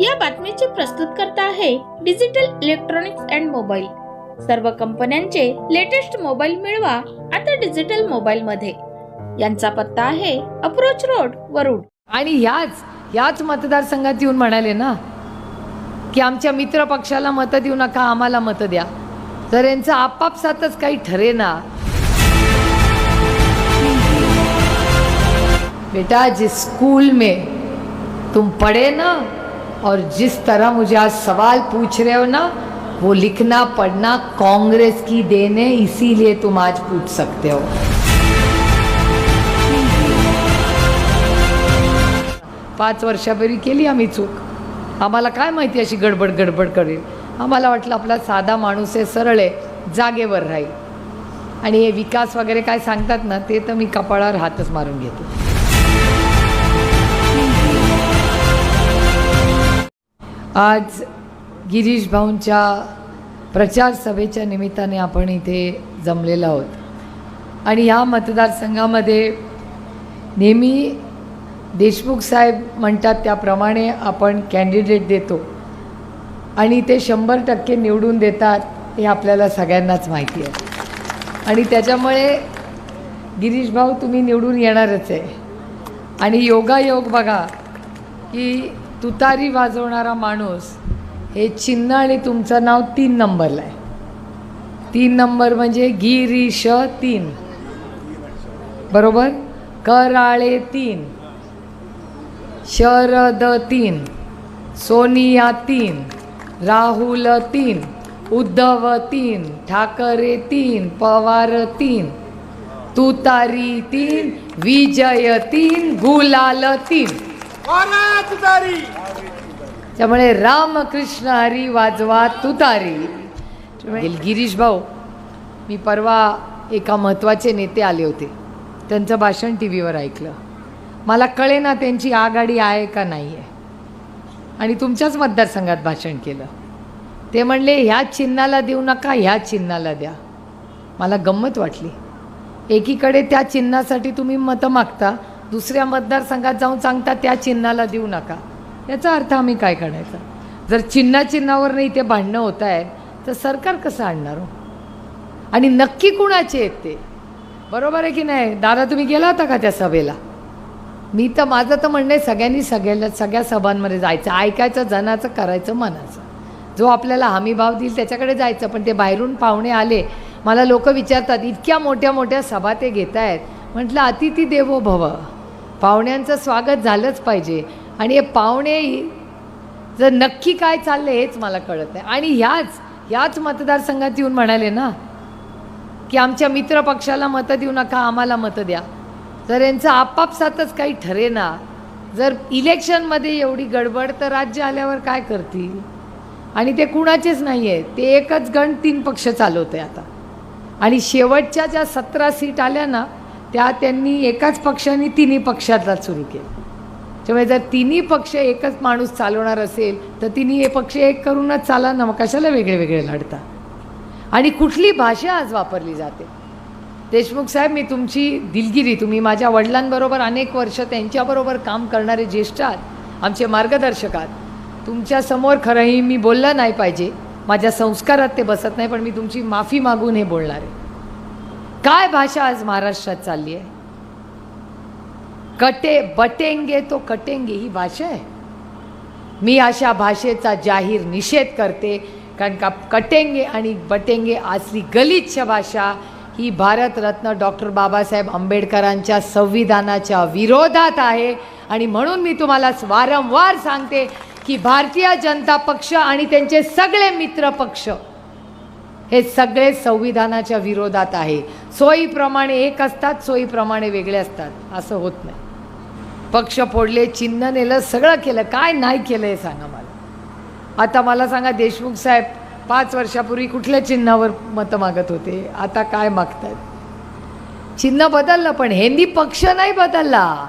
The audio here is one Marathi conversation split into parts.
या बातमीचे प्रस्तुत करता आहे डिजिटल इलेक्ट्रॉनिक्स अँड मोबाईल. सर्व कंपन्यांचे लेटेस्ट मोबाईल मिळवा आता डिजिटल मोबाईल मध्ये यांचा पत्ता आहे अप्रोच रोड वरुड. आणि ह्याच याच मतदारसंघात येऊन म्हणाले ना की आमच्या मित्र पक्षाला मतं देऊ नका आम्हाला मतं द्या. तर यांचं आपापसातच काही ठरे ना. बेटा जे स्कूल में तुम पढ़े ना और जिस तरह मुझे आज सवाल पूछ रहे हो ना वो लिखना पढ़ना कांग्रेस की देन है इसीलिए तुम आज पूछ सकते हो। पाच वर्षापूर्वी केली आम्ही चूक. आम्हाला काय माहिती अशी गडबड गडबड करेल? आम्हाला वाटलं आपला साधा माणूस आहे सरळ आहे जागेवर राहील. आणि हे विकास वगैरे काय सांगतात ना ते तर मी कपाळावर हातच मारून घेतो. आज गिरीश भाऊंच्या प्रचार सभेच्या निमित्ताने आपण इथे जमलेलो आहोत. आणि ह्या मतदारसंघामध्ये नेहमी देशमुख साहेब म्हणतात त्याप्रमाणे आपण कॅन्डिडेट देतो. आणि ते शंभर टक्के निवडून देतात हे आपल्याला सगळ्यांनाच माहिती आहे. आणि त्याच्यामुळे गिरीश भाऊ तुम्ही निवडून येणारच आहे. आणि योगायोग बघा की तुतारी वाजवणारा माणूस हे चिन्ह आणि तुमचं नाव तीन नंबरला आहे. तीन नंबर म्हणजे गिरीश तीन. बरोबर? कराळे तीन. शरद तीन. सोनिया तीन. राहुल तीन. उद्धव तीन. ठाकरे तीन. पवार तीन. तुतारी तीन. विजय तीन. गुलाल तीन. त्यामुळे रामकृष्ण हरी वाजवा तुतारी. गिरीश भाऊ मी परवा एका महत्त्वाचे नेते आले होते. त्यांचं भाषण टी व्हीवर ऐकलं. मला कळे ना त्यांची आघाडी आहे का नाही आहे आणि तुमच्याच मतदारसंघात भाषण केलं. ते म्हणले ह्या चिन्हाला देऊ नका ह्या चिन्हाला द्या. मला गंमत वाटली. एकीकडे त्या चिन्हासाठी तुम्ही मतं मागता दुसऱ्या मतदारसंघात जाऊन सांगता त्या चिन्हाला देऊ नका. याचा अर्थ आम्ही काय करायचा? जर चिन्हा चिन्हावर नाही इथे भांडणं होत आहेत तर सरकार कसं आणणार हो? आणि नक्की कुणाचे आहेत ते? बरोबर आहे की नाही? दादा तुम्ही गेला होता का त्या सभेला? मी तर माझं तर म्हणणं आहे सगळ्यांनी सगळ्याला सगळ्या सभांमध्ये जायचं ऐकायचं जनाचं करायचं मनाचं. जो आपल्याला हमी भाव देईल त्याच्याकडे जायचं पण ते बाहेरून पाहुणे आले. मला लोक विचारतात इतक्या मोठ्या मोठ्या सभा ते घेत आहेत म्हटलं अतिथी देवो भव. पाहुण्यांचं स्वागत झालंच पाहिजे. आणि हे पाहुणे जर नक्की काय चाललं हेच मला कळत नाही. आणि ह्याच ह्याच मतदारसंघात येऊन म्हणाले ना की आमच्या मित्रपक्षाला मतं देऊ नका आम्हाला मतं द्या. तर यांचं आपापसातच काही ठरे ना. जर इलेक्शनमध्ये एवढी गडबड तर राज्य आल्यावर काय करतील? आणि ते कुणाचेच नाही आहे ते एकच गण तीन पक्ष चालवते आता. आणि शेवटच्या ज्या सतरा सीट आल्या ना त्या त्यांनी एकाच पक्षाने तिन्ही पक्षातला सुरू केला. त्यामुळे जर तिन्ही पक्ष एकच माणूस चालवणार असेल तर तिन्ही हे पक्ष एक करूनच चाला ना मग कशाला वेगळे वेगळे लढता आणि कुठली भाषा आज वापरली जाते? देशमुख साहेब मी तुमची दिलगिरी तुम्ही माझ्या वडिलांबरोबर अनेक वर्ष त्यांच्याबरोबर काम करणारे ज्येष्ठ आहात आमचे मार्गदर्शक आहात. तुमच्यासमोर खरंही मी बोललं नाही पाहिजे माझ्या संस्कारात ते बसत नाही पण मी तुमची माफी मागून हे बोलणार आहे. काय भाषा आज महाराष्ट्रात चालली आहे? कटे बटेंगे तो कटेंगे ही भाषा आहे. मी अशा भाषेचा जाहीर निषेध करते कारण का कटेंगे आणि बटेंगे असली गलिच्छ भाषा ही भारतरत्न डॉक्टर बाबासाहेब आंबेडकरांच्या संविधानाच्या विरोधात आहे. आणि म्हणून मी तुम्हाला वारंवार सांगते की भारतीय जनता पक्ष आणि त्यांचे सगळे मित्र पक्ष हे सगळे संविधानाच्या विरोधात आहे. सोयीप्रमाणे एक असतात सोयीप्रमाणे वेगळे असतात. असं होत नाही. पक्ष फोडले चिन्ह नेलं सगळं केलं. काय नाही केलं हे सांगा मला. आता मला सांगा देशमुख साहेब पाच वर्षापूर्वी कुठल्या चिन्हावर मतं मागत होते? आता काय मागतात चिन्ह बदललं पण ह्यांनी पक्ष नाही बदलला.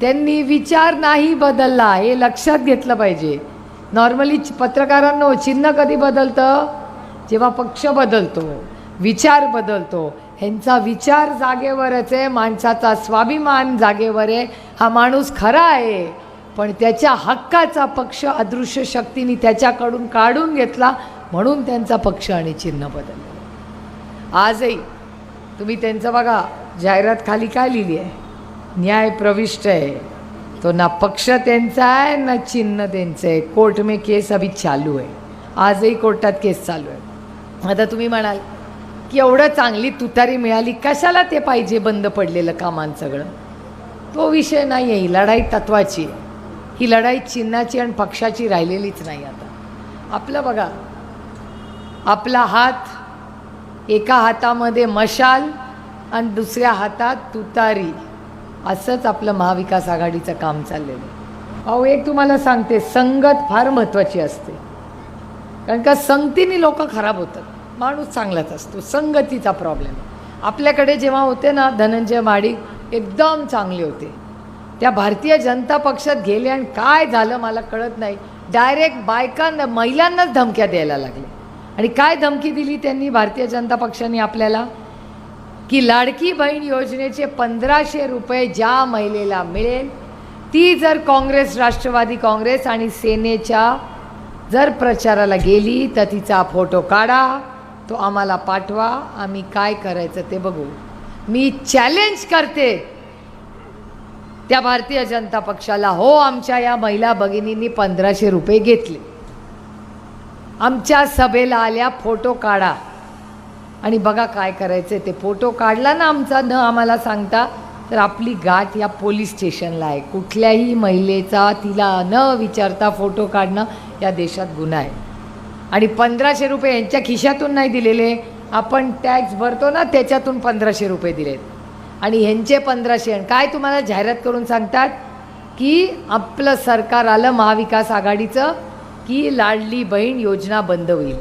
त्यांनी विचार नाही बदलला. हे लक्षात घेतलं पाहिजे. नॉर्मली पत्रकारांनो चिन्ह कधी बदलतं? जेव्हा पक्ष बदलतो विचार बदलतो ह्यांचा विचार जागेवरच आहे माणसाचा स्वाभिमान जागेवर आहे हा माणूस खरा आहे. पण त्याच्या हक्काचा पक्ष अदृश्य शक्तीने त्याच्याकडून काढून घेतला म्हणून त्यांचा पक्ष आणि चिन्ह बदललं. आजही तुम्ही त्यांचं बघा जाहिरात खाली काय लिहिली आहे? न्याय प्रविष्ट आहे. तो ना पक्ष त्यांचा आहे ना चिन्ह त्यांचं आहे. कोर्ट में केस अभी चालू आहे. आजही कोर्टात केस चालू आहे. आता तुम्ही म्हणाल की एवढं चांगली तुतारी मिळाली कशाला ते पाहिजे बंद पडलेलं कामान सगळं? तो विषय नाही आहे ही लढाई तत्वाची आहे. ही लढाई चिन्हाची आणि पक्षाची राहिलेलीच नाही आता. आपलं बघा आपला हात एका हातामध्ये मशाल आणि दुसऱ्या हातात तुतारी. असंच आपलं महाविकास आघाडीचं काम चाललेलं आहे. अहो एक तुम्हाला सांगते संगत फार महत्त्वाची असते. कारण का संगतीने लोक खराब होतात. माणूस चांगलाच असतो संगतीचा प्रॉब्लेम आपल्याकडे जेव्हा होते ना धनंजय माडिक एकदम चांगले होते. त्या भारतीय जनता पक्षात गेले आणि काय झालं मला कळत नाही. डायरेक्ट बायकांना महिलांनाच धमक्या द्यायला लागले. आणि काय धमकी दिली त्यांनी भारतीय जनता पक्षाने आपल्याला? की लाडकी बहीण योजनेचे पंधराशे रुपये ज्या महिलेला मिळेल ती जर काँग्रेस राष्ट्रवादी काँग्रेस आणि सेनेच्या जर प्रचाराला गेली तर तिचा फोटो काढा. तो आम्हाला पाठवा आम्ही काय करायचं ते बघू. मी चॅलेंज करते. त्या भारतीय जनता पक्षाला हो आमच्या या महिला भगिनींनी पंधराशे रुपये घेतले. आमच्या सभेला आल्या फोटो काढा. आणि बघा काय करायचं ते फोटो काढला ना आमचा न आम्हाला सांगता तर आपली गाठ या पोलीस स्टेशनला आहे. कुठल्याही महिलेचा तिला न विचारता फोटो काढणं या देशात गुन्हा आहे. आणि पंधराशे रुपये यांच्या खिशातून नाही दिलेले. आपण टॅक्स भरतो ना त्याच्यातून पंधराशे रुपये दिलेत. आणि ह्यांचे पंधराशे आणि काय तुम्हाला जाहिरात करून सांगतात? की आपलं सरकार आलं महाविकास आघाडीचं की लाडली बहीण योजना बंद होईल.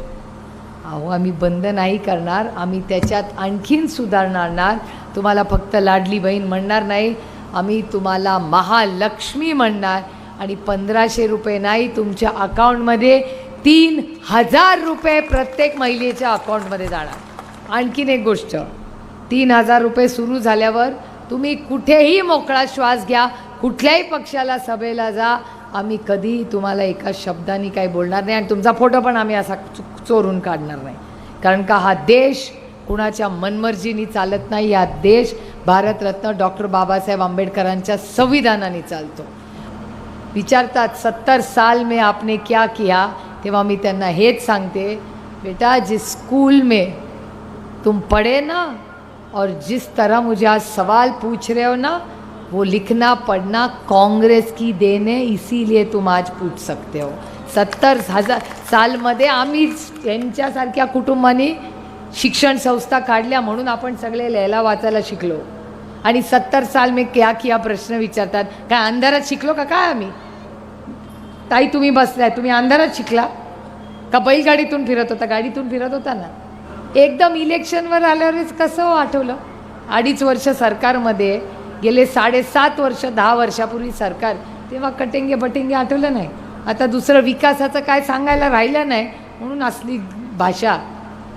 अहो आम्ही बंद नाही करणार आम्ही त्याच्यात आणखीन सुधारणार तुम्हाला फक्त लाडली बहीण म्हणणार नाही आम्ही तुम्हाला महालक्ष्मी म्हणणार. आणि पंधराशे रुपये नाही तुमच्या अकाउंटमध्ये तीन हजार रुपये प्रत्येक महिलेच्या अकाउंटमध्ये जाणार. आणखीन एक गोष्ट तीन हजार रुपये सुरू झाल्यावर तुम्ही कुठेही मोकळा श्वास घ्या कुठल्याही पक्षाला सभेला जा. आम्ही कधीही तुम्हाला एका शब्दाने काही बोलणार नाही आणि तुमचा फोटो पण आम्ही असा चो- चोरून काढणार नाही. कारण का हा देश कुणाच्या मनमर्जीनी चालत नाही हा देश भारतरत्न डॉक्टर बाबासाहेब आंबेडकरांच्या संविधानाने चालतो. विचारतात सत्तर साल में आपने क्या किया? तेव्हा मी त्यांना हेच सांगते बेटा जिस स्कूल में तुम पढ़े ना और जिस तरह मुझे आज सवाल पूछ रहे हो ना वो लिखना पढ़ना काँग्रेस की देन आहे इसीलिए तुम आज पूछ सकते हो। सत्तर हजार सालमध्ये आम्ही यांच्यासारख्या कुटुंबाने शिक्षण संस्था काढल्या म्हणून आपण सगळे लिहायला वाचायला शिकलो. आणि सत्तर साल में क्या किया प्रश्न विचारतात? काय अंधारात शिकलो का? काय आम्ही? ताई तुम्ही बसलाय. तुम्ही अंधारात शिकला. का बैलगाडीतून फिरत होता? गाडीतून फिरत होता ना? एकदम इलेक्शनवर आल्यावरच कसं आठवलं? अडीच वर्ष सरकारमध्ये गेले साडेसात वर्ष दहा वर्षापूर्वी सरकार. तेव्हा कटेंगे बटेंगे आठवलं नाही. आता दुसरं विकासाचं काय सांगायला राहिलं नाही म्हणून असली भाषा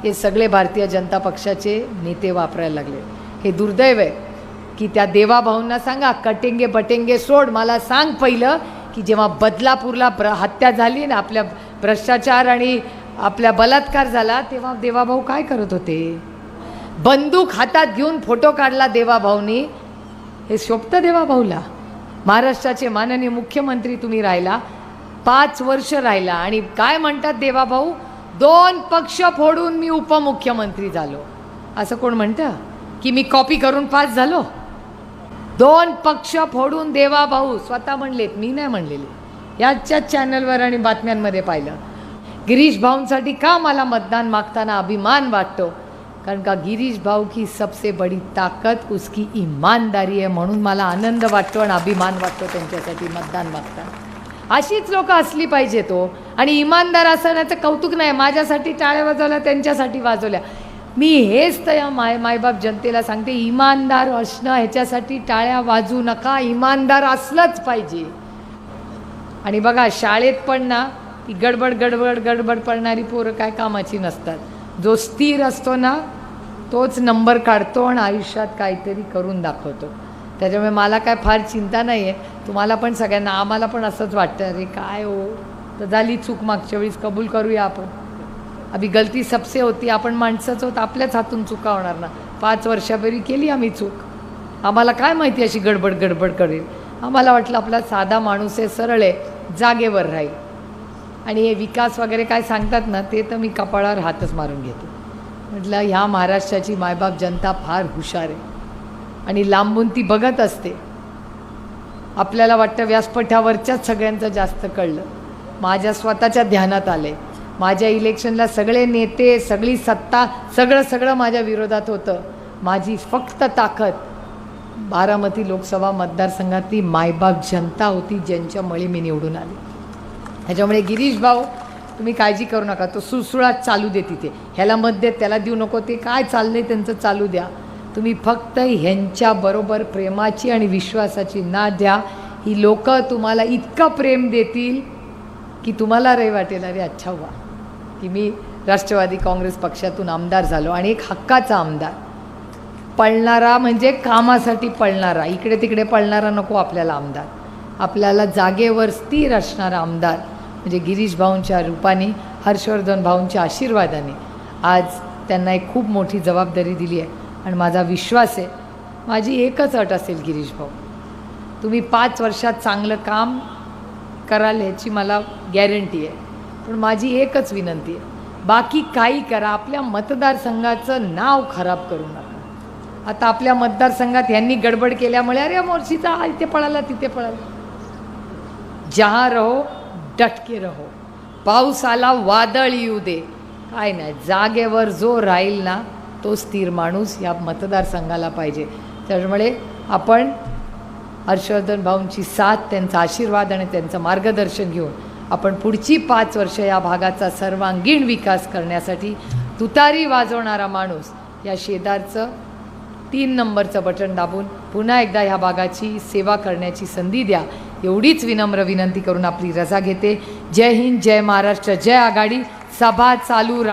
हे सगळे भारतीय जनता पक्षाचे नेते वापरायला लागले. हे दुर्दैव आहे की त्या देवाभाऊंना सांगा कटेंगे बटेंगे सोड मला सांग पहिलं की जेव्हा बदलापूरला प्र हत्या झाली ना आपल्या भ्रष्टाचार आणि आपल्या बलात्कार झाला तेव्हा देवाभाऊ काय करत होते? बंदूक हातात घेऊन फोटो काढला देवाभाऊनी. हे शोभतं देवाभाऊला? महाराष्ट्राचे माननीय मुख्यमंत्री तुम्ही राहिला पाच वर्ष राहिला आणि काय म्हणतात देवाभाऊ? दोन पक्ष फोडून मी उपमुख्यमंत्री झालो. असं कोण म्हणतं? की मी कॉपी करून पास झालो? दोन पक्ष फोडून देवा भाऊ. स्वतः म्हणलेत मी नाही म्हणलेले. याच्याच चॅनलवर आणि बातम्यांमध्ये पाहिलं. गिरीश भाऊंसाठी का मला मतदान मागताना अभिमान वाटतो? कारण का गिरीश भाऊ की सबसे बडी ताकद उसकी इमानदारी आहे म्हणून मला आनंद वाटतो आणि अभिमान वाटतो त्यांच्यासाठी मतदान मागताना. अशीच लोकं असली पाहिजे तो हो. आणि इमानदार असण्याचं कौतुक नाही. माझ्यासाठी टाळ्या वाजवल्या त्यांच्यासाठी वाजवल्या. मी हेच तर या माय मायबाप जनतेला सांगते इमानदार असणं ह्याच्यासाठी टाळ्या वाजू नका इमानदार असलंच पाहिजे. आणि बघा शाळेत पण ना ती गडबड गडबड गडबड पडणारी पोरं काय कामाची नसतात. जो स्थिर असतो ना तोच नंबर काढतो आणि आयुष्यात काहीतरी करून दाखवतो. त्याच्यामुळे मला काय फार चिंता नाही आहे तुम्हाला पण सगळ्यांना आम्हाला पण असंच वाटतं अरे काय हो तर झाली चूक मागच्या वेळेस कबूल करूया आपण. अभि गलती सबसे होती आपण माणसंच होत आपल्याच हातून चुका होणार ना. पाच वर्षापूर्वी केली आम्ही चूक. आम्हाला काय माहिती अशी गडबड गडबड करेल? आम्हाला वाटलं आपला साधा माणूस आहे सरळ आहे जागेवर राहील. आणि हे विकास वगैरे काय सांगतात ना ते तर मी कपाळावर हातच मारून घेतो. म्हटलं ह्या महाराष्ट्राची मायबाप जनता फार हुशार आहे. आणि लांबून ती बघत असते. आपल्याला वाटतं व्यासपीठावरच्याच सगळ्यांचं जास्त कळलं. माझ्या स्वतःच्या ध्यानात आले माझ्या इलेक्शनला सगळे नेते सगळी सत्ता सगळं सगळं माझ्या विरोधात होतं. माझी फक्त ताकद बारामती लोकसभा मतदारसंघातली मायबाप जनता होती ज्यांच्यामुळे मी निवडून आले. ह्याच्यामुळे गिरीश भाऊ तुम्ही काळजी करू नका तो सुळसुळाट चालू दे तिथे. ह्याला मत देत त्याला देऊ नको ते काय चाललंय त्यांचं चालू द्या. तुम्ही फक्त ह्यांच्याबरोबर प्रेमाची आणि विश्वासाची ना द्या. ही लोकं तुम्हाला इतकं प्रेम देतील की तुम्हाला रे वाटेल अरे अच्छा व्हा की मी राष्ट्रवादी काँग्रेस पक्षातून आमदार झालो आणि एक हक्काचा आमदार. पळणारा म्हणजे कामासाठी पळणारा इकडे तिकडे पळणारा नको आपल्याला आमदार. आपल्याला जागेवर स्थिर असणारा आमदार म्हणजे गिरीश भाऊंच्या रूपाने हर्षवर्धन भाऊंच्या आशीर्वादाने आज त्यांना एक खूप मोठी जबाबदारी दिली आहे. आणि माझा विश्वास आहे माझी एकच अट असेल गिरीश भाऊ. तुम्ही पाच वर्षात चांगलं काम कराल ह्याची मला गॅरंटी आहे. पण माझी एकच विनंती आहे. बाकी काही करा आपल्या मतदारसंघाचं नाव खराब करू नका. आता आपल्या मतदारसंघात यांनी गडबड केल्यामुळे अरे मोर्शीचा हा इथे पळाला तिथे पळाला. जहा रहो डटके रहो. पाऊस आला वादळ येऊ दे. काय नाही जागेवर जो राहील ना तो स्थिर माणूस या मतदारसंघाला पाहिजे. त्यामुळे आपण हर्षवर्धन भाऊंची साथ त्यांचा आशीर्वाद आणि त्यांचं मार्गदर्शन घेऊन आपण पुढची पाच वर्ष या भागाचा सर्वांगीण विकास करण्यासाठी तुतारी वाजवणारा माणूस या शेजारचं तीन नंबरचं बटन दाबून पुन्हा एकदा ह्या भागाची सेवा करण्याची संधी द्या. एवढीच विनम्र विनंती करून आपली रजा घेते. जय हिंद जय महाराष्ट्र जय आघाडी. सभा चालू रा